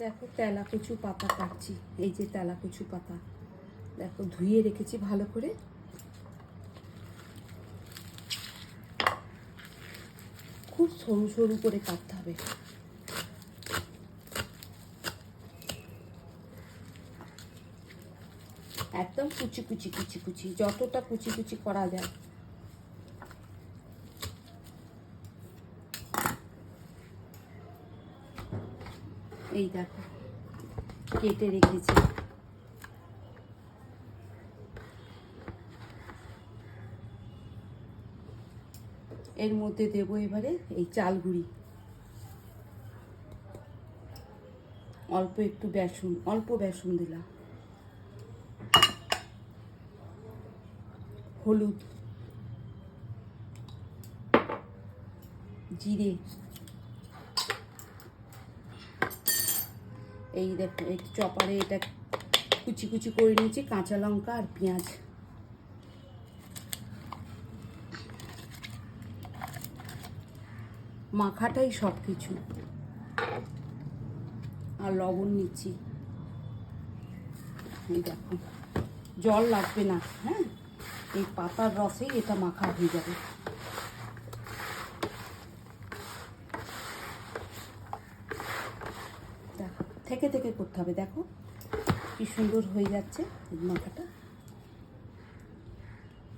দেখো তেলাকুচু পাতা কাটছি, এই যে তেলাকুচু পাতা। দেখো ধুয়ে রেখেছি ভালো করে। খুব সরু সরু করে কাটতে হবে। একদম কুচি কুচি কুচি কুচি, যতটা কুচি কুচি করা যায়। এই দেখো, কেটে রেখেছি। এর মধ্যে দেবো এবারে এই চাল গুঁড়ি অল্প একটু বেসন, অল্প বেসন দিলাম। হলুদ, জিরে এই চপারে এটা কুচি কুচি করে নিয়েছি, কাঁচা লঙ্কা আর পেঁয়াজ। মাখাটাই সব কিছু আর লবণ নিচ্ছি। এই দেখো, জল লাগবে না হ্যাঁ? এই পাতার রসেই এটা মাখা হয়ে যাবে দেখো থেকে থেকে করতে হবে। দেখো কি সুন্দর হয়ে যাচ্ছে মাথাটা।